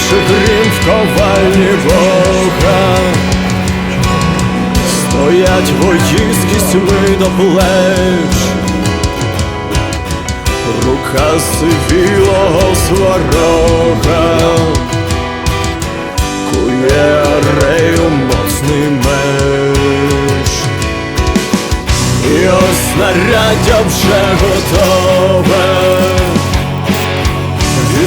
гуркоче грім в ковальні Бога. Стоять вої з кісьми до плеч, рука сивілого сварога, кує арею моцний меч. І ось снаряддя вже готове,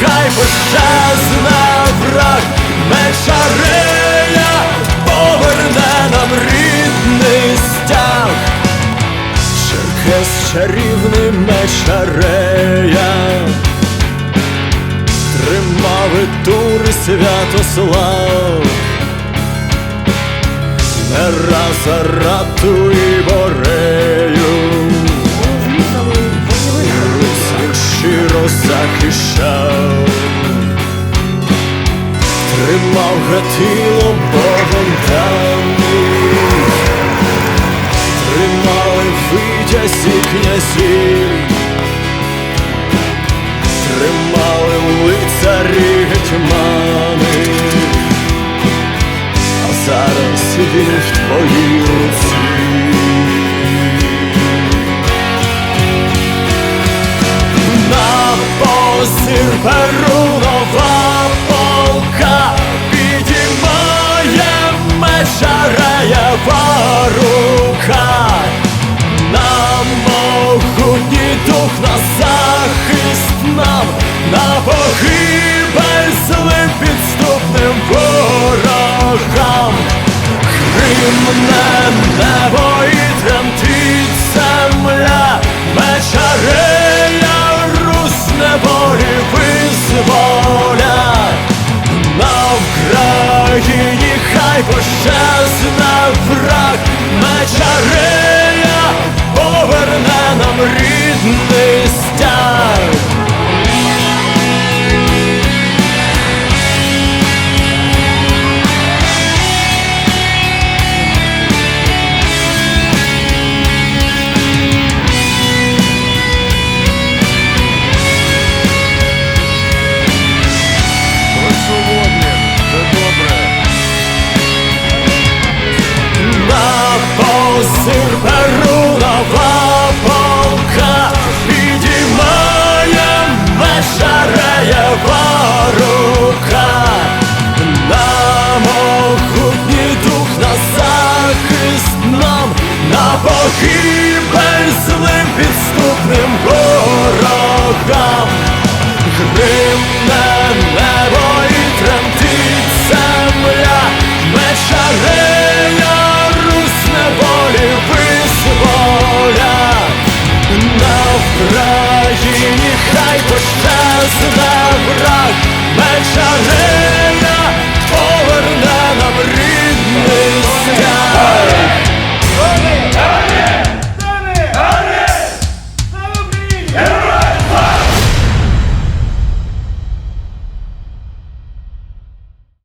хай пощазне враг, мечарея поверне нам рідний стяг. Черкес чарівний мечарея Тримав і тури Святослав Не раз Арату і Борею. Русь він щиро захищав Тримав гатило Богом даних Тримали витязі князі, Тримали лицарі гетьмани. А зараз він в твоїй руці на погибель злим підступним ворогам. Гримне небо і тремтить земля, мечарея, Русь неволі визволя. На Вкраїні хай пощезне підступним ворогам. Гримне